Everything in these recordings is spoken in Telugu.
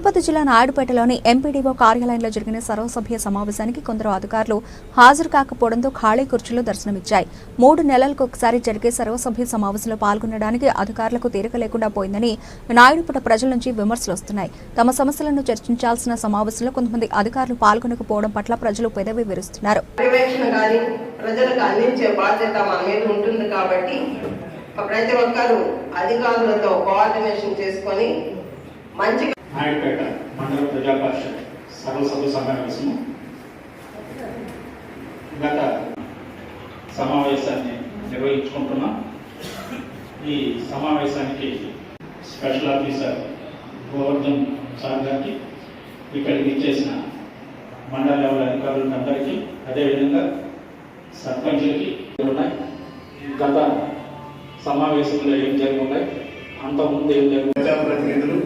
తిరుపతి జిల్లా నాయుడుపేటలోని ఎంపీడీఓ కార్యాలయంలో జరిగిన సర్వసభ్య సమావేశానికి కొందరు అధికారులు హాజరు కాకపోవడంతో ఖాళీ కుర్చీలు దర్శనమిచ్చాయి. మూడు నెలలకు ఒకసారి జరిగే సర్వసభ్య సమావేశంలో పాల్గొనడానికి అధికారులకు తీరిక లేకుండా పోయిందని నాయుడుపేట ప్రజల నుంచి విమర్శలు వస్తున్నాయి. తమ సమస్యలను చర్చించాల్సిన సమావేశంలో కొంతమంది అధికారులు పాల్గొనకపోవడం పట్ల ప్రజలు పెదవి విరుస్తున్నారు. ప్రతి ఒక్కరూ అధికారులతో కోఆర్డినేషన్ చేసుకొని మంచి నాయుడుపేట మండల ప్రజాపరిషత్ సర్వసభ సమావేశము. గత సమావేశాన్ని నిర్వహించుకుంటున్నాం. ఈ సమావేశానికి స్పెషల్ ఆఫీసర్ గోవర్ధన్ సార్ గారికి ఇక్కడికి ఇచ్చేసిన మండల లెవెల్ అధికారులందరికీ అదేవిధంగా సర్పంచులకి ఉన్నాయి. గత సమావేశంలో ఏం జరిగి ఉన్నాయి? అంతకుముందు ఏం జరిగింది ప్రజాప్రతినిధులు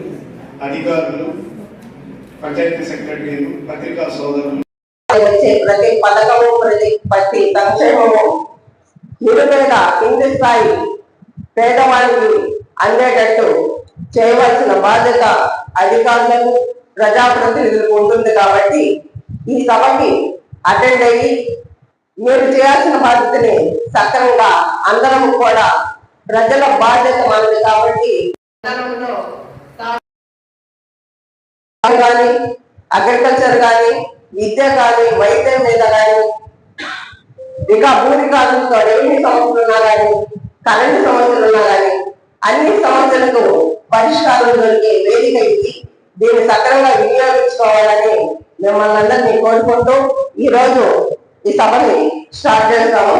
అధికారులు పంచాయతీ సెక్రటరీలు పత్రికా సోదరులు. వచ్చే ప్రతి పథకము ప్రతి ప్రతి సంక్షేమము నిరుపేద కింది స్థాయి పేదవానికి అందేటట్టు చేయవలసిన బాధ్యత అధికారులకు ప్రజాప్రతినిధులకు ఉంటుంది కాబట్టి ఈ సభకి అటెండ్ అయ్యి మీరు చేయాల్సిన బాధ్యతని సక్రమంగా అందరం కూడా ప్రజల బాధ్యత మనది కాబట్టి కానీ అగ్రికల్చర్ కానీ విద్య కానీ వైద్యం మీద కానీ ఇక భూమి కాలంతో రెవెన్యూ సమస్యలు ఉన్నా కానీ కరెంటు సమస్యలు ఉన్నా కానీ అన్ని సమస్యలకు పరిష్కారం దొరికే వేదిక ఇది. దీన్ని సక్రమంగా వినియోగించుకోవాలని మిమ్మల్ని అందరినీ కోరుకుంటూ ఈ రోజు ఈ సభని స్టార్ట్ చేస్తాము.